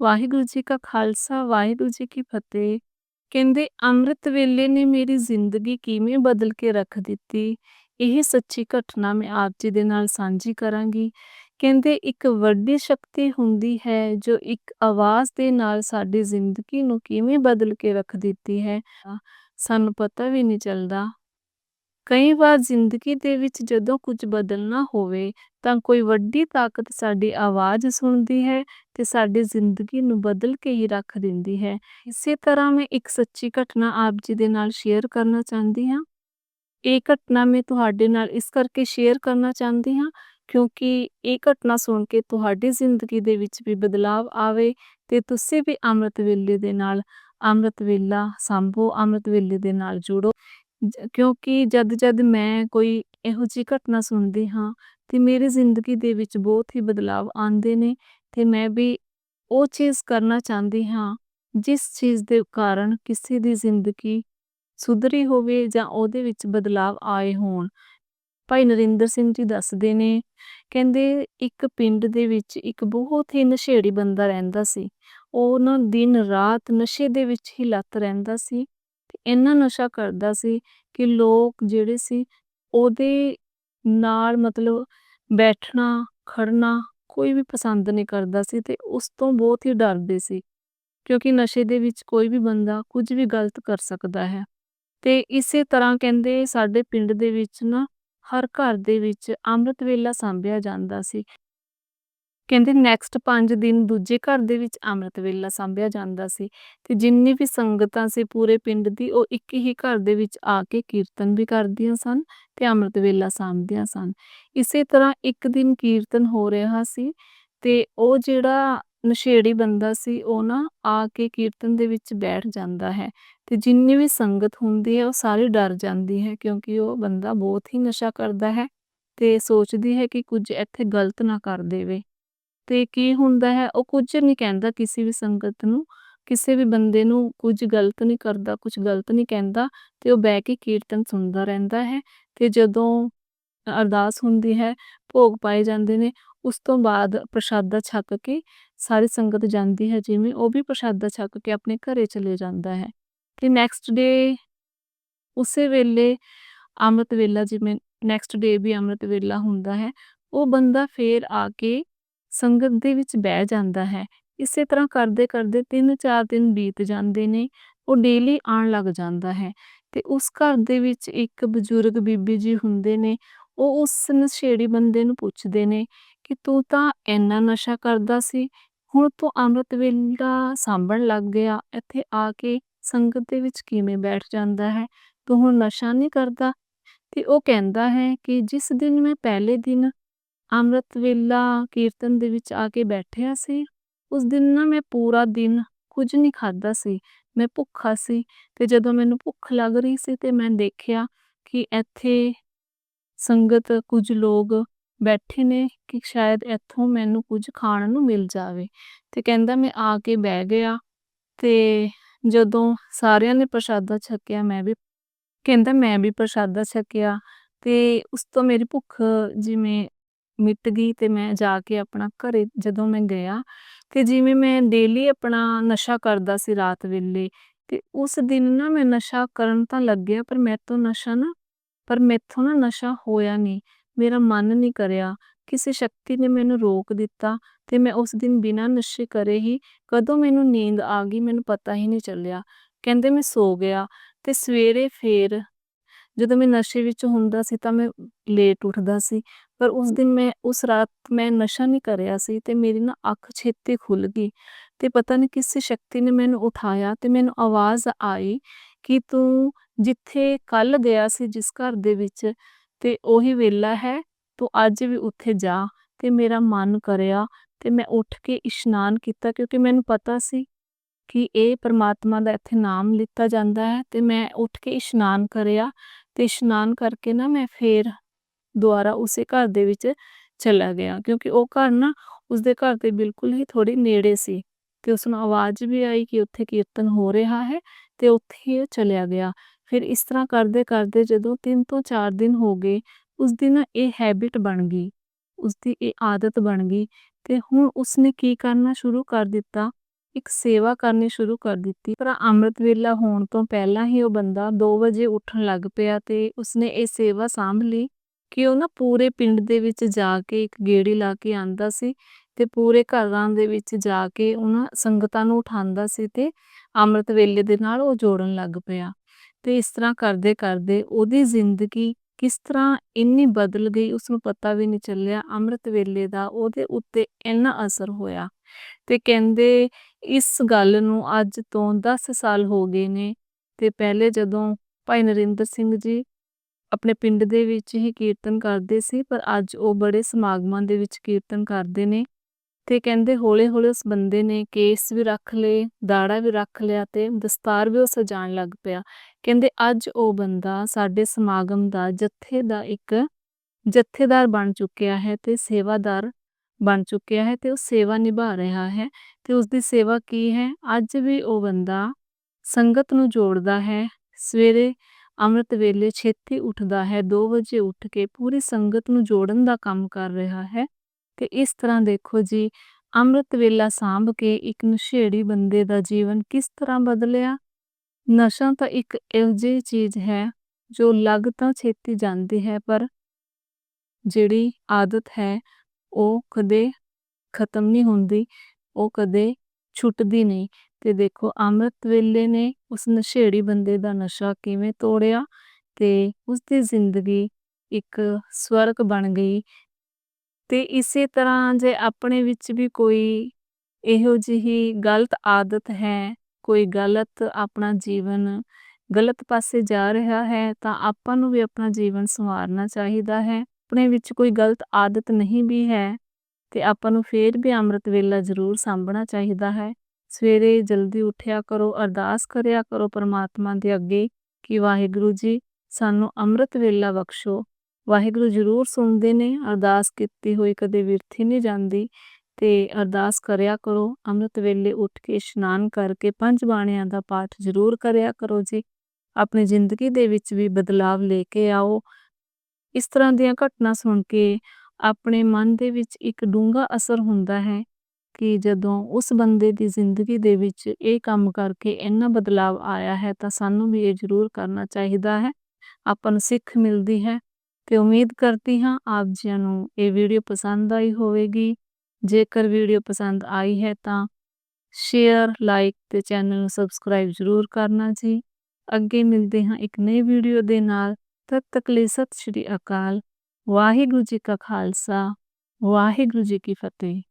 ਵਾਹਿਗੁਰੂ ਜੀ ਕਾ ਖਾਲਸਾ, ਵਾਹਿਗੁਰੂ ਜੀ ਕੀ ਫਤਿਹ। ਕਹਿੰਦੇ, ਅੰਮ੍ਰਿਤ ਵੇਲੇ ਨੇ ਮੇਰੀ ਜ਼ਿੰਦਗੀ ਕਿਵੇਂ ਬਦਲ ਕੇ ਰੱਖ ਦਿੱਤੀ? ਇਹ ਸੱਚੀ ਘਟਨਾ ਮੈਂ ਆਪ ਜੀ ਦੇ ਨਾਲ ਸਾਂਝੀ ਕਰਾਂਗੀ। ਕਹਿੰਦੇ, ਇੱਕ ਵੱਡੀ ਸ਼ਕਤੀ ਹੁੰਦੀ ਹੈ, ਜੋ ਇੱਕ ਆਵਾਜ਼ ਦੇ ਨਾਲ ਸਾਡੀ ਜ਼ਿੰਦਗੀ ਨੂੰ ਕਿਵੇਂ ਬਦਲ ਕੇ ਰੱਖ ਦਿੱਤੀ ਹੈ। ਸਾਨੂੰ ਪਤਾ ਵੀ ਨਹੀਂ ਚੱਲਦਾ। ਕਈ ਵਾਰ ਜ਼ਿੰਦਗੀ ਦੇ ਵਿੱਚ ਜਦੋਂ ਕੁਝ ਬਦਲਣਾ ਹੋਵੇ ਤਾਂ ਕੋਈ ਵੱਡੀ ਤਾਕਤ ਸਾਡੀ ਆਵਾਜ਼ ਸੁਣਦੀ ਹੈ ਤੇ ਸਾਡੀ ਜ਼ਿੰਦਗੀ ਨੂੰ ਬਦਲ ਕੇ ਹੀ ਰੱਖ ਦਿੰਦੀ ਹੈ। ਇਸੇ ਤਰ੍ਹਾਂ ਮੈਂ ਇੱਕ ਸੱਚੀ ਘਟਨਾ ਆਪ ਜੀ ਦੇ ਨਾਲ ਸ਼ੇਅਰ ਕਰਨਾ ਚਾਹੁੰਦੀ ਹਾਂ। ਇਹ ਘਟਨਾ ਮੈਂ ਤੁਹਾਡੇ ਨਾਲ ਇਸ ਕਰਕੇ ਸ਼ੇਅਰ ਕਰਨਾ ਚਾਹੁੰਦੀ ਹਾਂ ਕਿਉਂਕਿ ਇਹ ਘਟਨਾ ਸੁਣ ਕੇ ਤੁਹਾਡੀ ਜ਼ਿੰਦਗੀ ਦੇ ਵਿੱਚ ਵੀ ਬਦਲਾਵ ਆਵੇ ਤੇ ਤੁਸੀਂ ਵੀ ਅੰਮ੍ਰਿਤ ਵੇਲੇ ਦੇ ਨਾਲ, ਅੰਮ੍ਰਿਤ ਵੇਲਾ, ਸੰਭੋ, ਅੰਮ੍ਰਿਤ ਵੇਲੇ ਦੇ ਨਾਲ ਜੁੜੋ। ਕਿਉਂਕਿ ਜਦ ਜਦ ਮੈਂ ਕੋਈ ਇਹੋ ਜਿਹੀ ਘਟਨਾ ਸੁਣਦੀ ਹਾਂ, ਤੇ ਮੇਰੀ ਜ਼ਿੰਦਗੀ ਦੇ ਵਿੱਚ ਬਹੁਤ ਹੀ ਬਦਲਾਵ ਆਉਂਦੇ ਨੇ, ਤੇ ਮੈਂ ਵੀ ਉਹ ਚੀਜ਼ ਕਰਨਾ ਚਾਹੁੰਦੀ ਹਾਂ, ਜਿਸ ਚੀਜ਼ ਦੇ ਕਾਰਨ ਕਿਸੇ ਦੀ ਜ਼ਿੰਦਗੀ ਸੁਧਰੀ ਹੋਵੇ ਜਾਂ ਉਹਦੇ ਵਿੱਚ ਬਦਲਾਵ ਆਏ ਹੋਣ। ਭਾਈ ਨਰਿੰਦਰ ਸਿੰਘ ਜੀ ਦੱਸਦੇ ਨੇ, ਕਹਿੰਦੇ ਇੱਕ ਪਿੰਡ ਦੇ ਵਿੱਚ ਇੱਕ ਬਹੁਤ ਹੀ ਨਸ਼ੇੜੀ ਬੰਦਾ ਰਹਿੰਦਾ ਸੀ। ਉਹ ਨਾ ਦਿਨ ਰਾਤ ਨਸ਼ੇ ਦੇ ਵਿੱਚ ਹੀ ਲੱਤ ਰਹਿੰਦਾ ਸੀ। ਇੰਨਾ ਨਸ਼ਾ ਕਰਦਾ ਸੀ ਕਿ ਲੋਕ ਜਿਹੜੇ ਸੀ ਉਹਦੇ ਨਾਲ ਮਤਲਬ ਬੈਠਣਾ ਖੜਨਾ ਕੋਈ ਵੀ ਪਸੰਦ ਨਹੀਂ ਕਰਦਾ ਸੀ ਤੇ ਉਸ ਤੋਂ ਬਹੁਤ ਹੀ ਡਰਦੇ ਸੀ ਕਿਉਂਕਿ ਨਸ਼ੇ ਦੇ ਵਿੱਚ ਕੋਈ ਵੀ ਬੰਦਾ ਕੁਝ ਵੀ ਗਲਤ ਕਰ ਸਕਦਾ ਹੈ। ਤੇ ਇਸੇ ਤਰ੍ਹਾਂ ਕਹਿੰਦੇ ਸਾਡੇ ਪਿੰਡ ਦੇ ਵਿੱਚ ਨਾ ਹਰ ਘਰ ਦੇ ਵਿੱਚ ਅੰਮ੍ਰਿਤ ਵੇਲਾ ਸਾਂਭਿਆ ਜਾਂਦਾ ਸੀ। ਕਹਿੰਦੇ ਨੈਕਸਟ 5 ਦਿਨ ਦੂਜੇ ਘਰ ਦੇ ਵਿੱਚ ਅੰਮ੍ਰਿਤ ਵੇਲਾ ਸਾਂਭਿਆ ਜਾਂਦਾ ਸੀ ਤੇ ਜਿੰਨੀ ਵੀ ਸੰਗਤਾਂ ਸੀ ਪੂਰੇ ਪਿੰਡ ਦੀ, ਉਹ ਇੱਕ ਹੀ ਘਰ ਦੇ ਵਿੱਚ ਆ ਕੇ ਕੀਰਤਨ ਵੀ ਕਰਦੀਆਂ ਸਨ ਤੇ ਅੰਮ੍ਰਿਤ ਵੇਲਾ ਸਾਂਭਦੀਆਂ ਸਨ। ਇਸੇ ਤਰ੍ਹਾਂ ਇੱਕ ਦਿਨ ਕੀਰਤਨ ਹੋ ਰਿਹਾ ਸੀ ਤੇ ਉਹ ਜਿਹੜਾ ਨਸ਼ੇੜੀ ਬੰਦਾ ਸੀ, ਉਹ ਨਾ ਆ ਕੇ ਕੀਰਤਨ ਦੇ ਵਿੱਚ ਬੈਠ ਜਾਂਦਾ ਹੈ ਤੇ ਜਿੰਨੀ ਵੀ ਸੰਗਤ ਹੁੰਦੀ ਹੈ, ਉਹ ਸਾਰੀ ਡਰ ਜਾਂਦੀ ਹੈ ਕਿਉਂਕਿ ਉਹ ਬੰਦਾ ਬਹੁਤ ਹੀ ਨਸ਼ਾ ਕਰਦਾ ਹੈ ਤੇ ਸੋਚਦੀ ਹੈ ਕਿ ਕੁਝ ਇੱਥੇ ਗਲਤ ਨਾ ਕਰ ਦੇਵੇ। ਤੇ ਕੀ ਹੁੰਦਾ ਹੈ, ਉਹ ਕੁਝ ਨਹੀਂ ਕਹਿੰਦਾ ਕਿਸੇ ਵੀ ਸੰਗਤ ਨੂੰ, ਕਿਸੇ ਵੀ ਬੰਦੇ ਨੂੰ ਕੁਝ ਗਲਤ ਨਹੀਂ ਕਰਦਾ, ਕੁਝ ਗਲਤ ਨਹੀਂ ਕਹਿੰਦਾ ਤੇ ਉਹ ਬਹਿ ਕੇ ਕੀਰਤਨ ਸੁਣਦਾ ਰਹਿੰਦਾ ਹੈ ਤੇ ਜਦੋਂ ਅਰਦਾਸ ਹੁੰਦੀ ਹੈ, ਭੋਗ ਪਾਏ ਜਾਂਦੇ ਨੇ, ਉਸ ਤੋਂ ਬਾਅਦ ਪ੍ਰਸ਼ਾਦਾ ਛਕ ਕੇ ਸਾਰੀ ਸੰਗਤ ਜਾਂਦੀ ਹੈ, ਜਿਵੇਂ ਉਹ ਵੀ ਪ੍ਰਸ਼ਾਦਾ ਛਕ ਕੇ ਆਪਣੇ ਘਰੇ ਚਲੇ ਜਾਂਦਾ ਹੈ। ਤੇ ਨੈਕਸਟ ਡੇ ਉਸੇ ਵੇਲੇ ਅੰਮ੍ਰਿਤ ਵੇਲਾ, ਜਿਵੇਂ ਨੈਕਸਟ ਡੇ ਵੀ ਅੰਮ੍ਰਿਤ ਵੇਲਾ ਹੁੰਦਾ ਹੈ, ਉਹ ਬੰਦਾ ਫੇਰ ਆ ਕੇ ਸੰਗਤ ਦੇ ਵਿੱਚ ਬਹਿ ਜਾਂਦਾ ਹੈ। ਇਸੇ ਤਰ੍ਹਾਂ ਕਰਦੇ ਕਰਦੇ 3-4 ਦਿਨ ਬੀਤ ਜਾਂਦੇ ਨੇ, ਉਹ ਡੇਲੀ ਆਉਣ ਲੱਗ ਜਾਂਦਾ ਹੈ ਤੇ ਉਸ ਘਰ ਦੇ ਵਿੱਚ ਇੱਕ ਬਜ਼ੁਰਗ ਬੀਬੀ ਜੀ ਹੁੰਦੇ ਨੇ, ਉਹ ਉਸ ਨਸ਼ੇੜੀ ਬੰਦੇ ਨੂੰ ਪੁੱਛਦੇ ਨੇ ਕਿ ਤੂੰ ਤਾਂ ਇੰਨਾ ਨਸ਼ਾ ਕਰਦਾ ਸੀ, ਹੁਣ ਤੂੰ ਅੰਮ੍ਰਿਤ ਵੇਲਾ ਸਾਂਭਣ ਲੱਗ ਗਿਆ, ਇੱਥੇ ਆ ਕੇ ਸੰਗਤ ਦੇ ਵਿੱਚ ਕਿਵੇਂ ਬੈਠ ਜਾਂਦਾ ਹੈ? ਤੂੰ ਹੁਣ ਨਸ਼ਾ ਨਹੀਂ ਕਰਦਾ? ਤੇ ਉਹ ਕਹਿੰਦਾ ਹੈ ਕਿ ਜਿਸ ਦਿਨ ਮੈਂ ਪਹਿਲੇ ਦਿਨ ਅੰਮ੍ਰਿਤ ਵੇਲਾ ਕੀਰਤਨ ਦੇ ਵਿੱਚ ਆ ਕੇ ਬੈਠਿਆ ਸੀ। ਉਸ ਦਿਨ ਨਾ ਮੈਂ ਪੂਰਾ ਦਿਨ ਕੁਝ ਨਹੀਂ ਖਾਦਾ ਸੀ। ਮੈਂ ਭੁੱਖਾ ਸੀ ਤੇ ਜਦੋਂ ਮੈਨੂੰ ਭੁੱਖ ਲੱਗ ਰਹੀ ਸੀ ਤੇ ਮੈਂ ਦੇਖਿਆ ਕਿ ਇੱਥੇ ਸੰਗਤ ਕੁਝ ਲੋਕ ਬੈਠੇ ਨੇ ਕਿ ਸ਼ਾਇਦ ਇੱਥੋਂ ਮੈਨੂੰ ਕੁਝ ਖਾਣ ਨੂੰ ਮਿਲ ਜਾਵੇ। ਤੇ ਕਹਿੰਦਾ ਮੈਂ ਆ ਕੇ ਬਹਿ ਗਿਆ ਤੇ ਜਦੋਂ ਸਾਰਿਆਂ ਨੇ ਪ੍ਰਸ਼ਾਦਾ ਛਕਿਆ ਮੈਂ ਵੀ, ਕਹਿੰਦਾ ਮੈਂ ਵੀ ਪ੍ਰਸ਼ਾਦਾ ਛਕਿਆ ਤੇ ਉਸ ਤੋਂ ਮੇਰੀ ਭੁੱਖ ਜਿਵੇਂ ਮਿਟ ਗਈ ਤੇ ਮੈਂ ਜਾ ਕੇ ਆਪਣਾ ਘਰੇ ਜਦੋਂ ਮੈਂ ਗਿਆ ਤੇ ਜਿਵੇਂ ਮੈਂ ਡੇਲੀ ਆਪਣਾ ਨਸ਼ਾ ਕਰਦਾ ਸੀ ਰਾਤ ਵੇਲੇ ਤੇ ਉਸ ਦਿਨ ਨਾ ਮੈਂ ਨਸ਼ਾ ਕਰਨ ਤਾਂ ਲੱਗਿਆ ਪਰ ਮੈਂ ਤੋਂ ਨਸ਼ਾ ਨਾ, ਪਰ ਮੈਥੋਂ ਨਾ ਨਸ਼ਾ ਹੋਇਆ ਨਹੀਂ, ਮੇਰਾ ਮਨ ਨਹੀਂ ਕਰਿਆ, ਕਿਸੇ ਸ਼ਕਤੀ ਨੇ ਮੈਨੂੰ ਰੋਕ ਦਿੱਤਾ ਤੇ ਮੈਂ ਉਸ ਦਿਨ ਬਿਨਾਂ ਨਸ਼ੇ ਕਰੇ ਹੀ ਕਦੋਂ ਮੈਨੂੰ ਨੀਂਦ ਆ ਗਈ ਮੈਨੂੰ ਪਤਾ ਹੀ ਨਹੀਂ ਚੱਲਿਆ, ਕਹਿੰਦੇ ਮੈਂ ਸੋ ਗਿਆ ਤੇ ਸਵੇਰੇ ਫੇਰ ਜਦੋਂ ਮੈਂ ਨਸ਼ੇ ਵਿੱਚ ਹੁੰਦਾ ਸੀ ਤਾਂ ਮੈਂ ਲੇਟ ਉੱਠਦਾ ਸੀ ਪਰ ਉਸ ਦਿਨ ਮੈਂ, ਉਸ ਰਾਤ ਮੈਂ ਨਸ਼ਾ ਨਹੀਂ ਕਰਿਆ ਸੀ ਤੇ ਮੇਰੀ ਨਾ ਅੱਖ ਛੇਤੀ ਖੁੱਲ ਗਈ ਤੇ ਪਤਾ ਨਹੀਂ ਕਿਸੇ ਸ਼ਕਤੀ ਨੇ ਮੈਨੂੰ ਉਠਾਇਆ ਤੇ ਮੈਨੂੰ ਆਵਾਜ਼ ਆਈ ਕਿ ਤੂੰ ਜਿੱਥੇ ਕੱਲ ਗਿਆ ਸੀ ਜਿਸ ਘਰ ਦੇ ਵਿੱਚ ਤੇ ਉਹੀ ਵੇਲਾ ਹੈ, ਤੂੰ ਅੱਜ ਵੀ ਉੱਥੇ ਜਾ ਤੇ ਮੇਰਾ ਮਨ ਕਰਿਆ ਤੇ ਮੈਂ ਉੱਠ ਕੇ ਇਸ਼ਨਾਨ ਕੀਤਾ ਕਿਉਂਕਿ ਮੈਨੂੰ ਪਤਾ ਸੀ ਕਿ ਇਹ ਪਰਮਾਤਮਾ ਦਾ ਇੱਥੇ ਨਾਮ ਲਿੱਤਾ ਜਾਂਦਾ ਹੈ ਤੇ ਮੈਂ ਉੱਠ ਕੇ ਇਸ਼ਨਾਨ ਕਰਿਆ ਤੇ ਇਸ਼ਨਾਨ ਕਰਕੇ ਨਾ ਮੈਂ ਫੇਰ ਦੁਆਰਾ ਉਸੇ ਘਰ ਦੇ ਵਿੱਚ ਚਲਾ ਗਿਆ, ਕਿਉਂਕਿ ਉਹ ਘਰ ਨਾ ਉਸਦੇ ਘਰ ਦੇ ਬਿਲਕੁਲ ਹੀ ਥੋੜੀ ਨੇੜੇ ਸੀ ਤੇ ਉਸ ਨੂੰ ਆਵਾਜ਼ ਵੀ ਆਈ ਕਿ ਉੱਥੇ ਕੀਰਤਨ ਹੋ ਰਿਹਾ ਹੈ ਤੇ ਉੱਥੇ ਹੀ ਚਲਿਆ ਗਿਆ। ਫਿਰ ਇਸ ਤਰ੍ਹਾਂ ਕਰਦੇ ਕਰਦੇ ਜਦੋਂ 3 ਤੋਂ 4 ਦਿਨ ਹੋ ਗਏ ਉਸ ਦਿਨ ਇਹ ਹੈਬਿਟ ਬਣ ਗਈ, ਉਸਦੀ ਇਹ ਆਦਤ ਬਣ ਗਈ ਤੇ ਹੁਣ ਉਸਨੇ ਕੀ ਕਰਨਾ ਸ਼ੁਰੂ ਕਰ ਦਿੱਤਾ? ਇੱਕ ਸੇਵਾ ਕਰਨੀ ਸ਼ੁਰੂ ਕਰ ਦਿੱਤੀ। ਪਰ ਅੰਮ੍ਰਿਤ ਵੇਲਾ ਹੋਣ ਤੋਂ ਪਹਿਲਾਂ ਹੀ ਉਹ ਬੰਦਾ 2 ਵਜੇ ਉੱਠਣ ਲੱਗ ਪਿਆ ਤੇ ਉਸਨੇ ਇਹ ਸੇਵਾ ਸਾਂਭ ਲਈ। ਕਿ ਉਹ ਨਾ ਪੂਰੇ ਪਿੰਡ ਦੇ ਵਿੱਚ ਜਾ ਕੇ ਇੱਕ ਗੇੜੀ ਲਾ ਕੇ ਆਂਦਾ ਸੀ ਤੇ ਪੂਰੇ ਘਰਾਂ ਦੇ ਵਿੱਚ ਜਾ ਕੇ ਉਹਨਾਂ ਸੰਗਤਾਂ ਨੂੰ ਉਠਾਉਂਦਾ ਸੀ ਤੇ ਅੰਮ੍ਰਿਤ ਵੇਲੇ ਦੇ ਨਾਲ ਉਹ ਜੋੜਨ ਲੱਗ ਪਿਆ। ਤੇ ਇਸ ਤਰ੍ਹਾਂ ਕਰਦੇ ਕਰਦੇ ਉਹਦੀ ਜ਼ਿੰਦਗੀ ਕਿਸ ਤਰ੍ਹਾਂ ਇੰਨੀ ਬਦਲ ਗਈ ਉਸ ਨੂੰ ਪਤਾ ਵੀ ਨਹੀਂ ਚੱਲਿਆ। ਅੰਮ੍ਰਿਤ ਵੇਲੇ ਦਾ ਉਹਦੇ ਉੱਤੇ ਇੰਨਾ ਅਸਰ ਹੋਇਆ ਤੇ ਕਹਿੰਦੇ ਇਸ ਗੱਲ ਨੂੰ ਅੱਜ ਤੋਂ 10 ਸਾਲ ਹੋ ਗਏ ਨੇ ਤੇ ਪਹਿਲੇ ਜਦੋਂ ਭਾਈ ਨਰਿੰਦਰ ਸਿੰਘ ਜੀ ਆਪਣੇ ਪਿੰਡ ਦੇ ਵਿੱਚ ਹੀ ਕੀਰਤਨ ਕਰਦੇ ਸੀ, ਪਰ ਅੱਜ ਉਹ ਬੜੇ ਸਮਾਗਮਾਂ ਦੇ ਵਿੱਚ ਕੀਰਤਨ ਕਰਦੇ ਨੇ ਤੇ ਕਹਿੰਦੇ ਹੌਲੇ ਹੌਲੇ ਉਸ ਬੰਦੇ ਨੇ ਕੇਸ ਵੀ ਰੱਖ ਲਏ, ਦਾੜਾ ਵੀ ਰੱਖ ਲਿਆ ਤੇ ਦਸਤਾਰ ਵੀ ਉਹ ਸਜਾਣ ਲੱਗ ਪਿਆ। ਕਹਿੰਦੇ ਅੱਜ ਉਹ ਬੰਦਾ ਸਾਡੇ ਸਮਾਗਮ ਦਾ ਜਥੇ ਦਾ ਇੱਕ ਜਥੇਦਾਰ ਬਣ ਚੁੱਕਿਆ ਹੈ ਤੇ ਸੇਵਾਦਾਰ ਬਣ ਚੁੱਕਿਆ ਹੈ ਤੇ ਉਹ ਸੇਵਾ ਨਿਭਾ ਰਿਹਾ ਹੈ ਤੇ ਉਸ ਦੀ ਸੇਵਾ ਕੀ ਹੈ? ਅੱਜ ਵੀ ਉਹ ਬੰਦਾ ਸੰਗਤ ਨੂੰ ਜੋੜਦਾ ਹੈ। ਸਵੇਰੇ ਅੰਮ੍ਰਿਤ ਵੇਲੇ ਛੇਤੀ ਉੱਠਦਾ ਹੈ 2 ਵਜੇ ਉੱਠ ਕੇ ਪੂਰੀ ਸੰਗਤ ਨੂੰ ਜੋੜਨ ਦਾ ਕੰਮ ਕਰ ਰਿਹਾ ਹੈ। ਤੇ ਇਸ ਤਰ੍ਹਾਂ ਦੇਖੋ ਜੀ, ਅੰਮ੍ਰਿਤ ਵੇਲਾ ਸਾਂਭ ਕੇ ਇੱਕ ਨਸ਼ੇੜੀ ਬੰਦੇ ਦਾ ਜੀਵਨ ਕਿਸ ਤਰ੍ਹਾਂ ਬਦਲਿਆ? ਨਸ਼ਾ ਤਾਂ ਇੱਕ ਇਹੋ ਜਿਹੀ ਚੀਜ਼ ਹੈ ਜੋ ਲੱਗ ਤਾਂ ਛੇਤੀ ਜਾਂਦੀ ਹੈ, ਪਰ ਜਿਹੜੀ ਆਦਤ ਹੈ, ਉਹ ਕਦੇ ਖਤਮ ਨਹੀਂ ਹੁੰਦੀ, ਉਹ ਕਦੇ ਛੁੱਟਦੀ ਨਹੀਂ। ਤੇ ਦੇਖੋ ਅੰਮ੍ਰਿਤ ਵੇਲੇ ਨੇ ਉਸ ਨਸ਼ੇੜੀ ਬੰਦੇ ਦਾ ਨਸ਼ਾ ਕਿਵੇਂ ਤੋੜਿਆ ਤੇ ਉਸ ਦੀ ਜ਼ਿੰਦਗੀ ਇੱਕ ਸਵਰਗ ਬਣ ਗਈ। ਤੇ ਇਸੇ ਤਰ੍ਹਾਂ ਜੇ ਆਪਣੇ ਵਿੱਚ ਵੀ ਕੋਈ ਇਹੋ ਜਿਹੀ ਗਲਤ ਆਦਤ ਹੈ, ਕੋਈ ਗਲਤ ਆਪਣਾ ਜੀਵਨ ਗਲਤ ਪਾਸੇ ਜਾ ਰਿਹਾ ਹੈ, ਤਾਂ ਆਪਾਂ ਨੂੰ ਵੀ ਆਪਣਾ ਜੀਵਨ ਸੰਵਾਰਨਾ ਚਾਹੀਦਾ ਹੈ। ਆਪਣੇ ਵਿੱਚ ਕੋਈ ਗਲਤ ਆਦਤ ਨਹੀਂ ਵੀ ਹੈ, ਤੇ ਆਪਾਂ ਨੂੰ ਫੇਰ ਵੀ ਅੰਮ੍ਰਿਤ ਵੇਲਾ ਜ਼ਰੂਰ ਸਾਂਭਣਾ ਚਾਹੀਦਾ ਹੈ। ਸਵੇਰੇ ਜਲਦੀ ਉੱਠਿਆ ਕਰੋ, ਅਰਦਾਸ ਕਰਿਆ ਕਰੋ ਪਰਮਾਤਮਾ ਦੇ ਅੱਗੇ ਕਿ ਵਾਹਿਗੁਰੂ ਜੀ ਸਾਨੂੰ ਅੰਮ੍ਰਿਤ ਵੇਲਾ ਬਖਸ਼ੋ। ਵਾਹਿਗੁਰੂ ਜ਼ਰੂਰ ਸੁਣਦੇ ਨੇ, ਅਰਦਾਸ ਕੀਤੀ ਹੋਈ ਕਦੇ ਵਿਰਥੀ ਨਹੀਂ ਜਾਂਦੀ ਤੇ ਅਰਦਾਸ ਕਰਿਆ ਕਰੋ, ਅੰਮ੍ਰਿਤ ਵੇਲੇ ਉੱਠ ਕੇ ਇਸ਼ਨਾਨ ਕਰਕੇ ਪੰਜ ਬਾਣਿਆਂ ਦਾ ਪਾਠ ਜ਼ਰੂਰ ਕਰਿਆ ਕਰੋ ਜੀ। ਆਪਣੀ ਜ਼ਿੰਦਗੀ ਦੇ ਵਿੱਚ ਵੀ ਬਦਲਾਵ ਲੈ ਕੇ ਆਓ। ਇਸ ਤਰ੍ਹਾਂ ਦੀਆਂ ਘਟਨਾ ਸੁਣ ਕੇ ਆਪਣੇ ਮਨ ਦੇ ਵਿੱਚ ਇੱਕ ਡੂੰਘਾ ਅਸਰ ਹੁੰਦਾ ਹੈ। ਕਿ ਜਦੋਂ ਉਸ ਬੰਦੇ ਦੀ ਜ਼ਿੰਦਗੀ ਦੇ ਵਿੱਚ ਇਹ ਕੰਮ ਕਰਕੇ ਇੰਨਾ ਬਦਲਾਵ ਆਇਆ ਹੈ, ਤਾਂ ਸਾਨੂੰ ਵੀ ਇਹ ਜ਼ਰੂਰ ਕਰਨਾ ਚਾਹੀਦਾ ਹੈ। ਆਪਾਂ ਨੂੰ ਸਿੱਖ ਮਿਲਦੀ ਹੈ ਤੇ ਉਮੀਦ ਕਰਦੀ ਹਾਂ ਆਪ ਜੀਆਂ ਨੂੰ ਇਹ ਵੀਡੀਓ ਪਸੰਦ ਆਈ ਹੋਵੇਗੀ। ਜੇਕਰ ਵੀਡੀਓ ਪਸੰਦ ਆਈ ਹੈ, ਤਾਂ ਸ਼ੇਅਰ, ਲਾਈਕ ਤੇ ਚੈਨਲ ਨੂੰ ਸਬਸਕ੍ਰਾਈਬ ਜ਼ਰੂਰ ਕਰਨਾ ਜੀ। ਅੱਗੇ ਮਿਲਦੇ ਹਾਂ ਇੱਕ ਨਈ ਵੀਡੀਓ ਦੇ ਨਾਲ। ਤਦ ਤੱਕ ਲਈ ਸਤਿ ਸ਼੍ਰੀ ਅਕਾਲ। ਵਾਹਿਗੁਰੂ ਜੀ ਕਾ ਖਾਲਸਾ। ਵਾਹਿਗੁਰੂ ਜੀ ਕੀ ਫਤਿਹ।